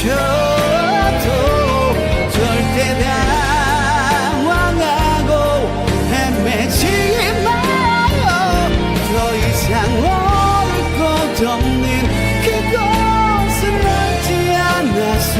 쳐도 절대 당황하고 헤매지 마요. 더 이상 오를 것 없는 그곳을 얻지 않아서.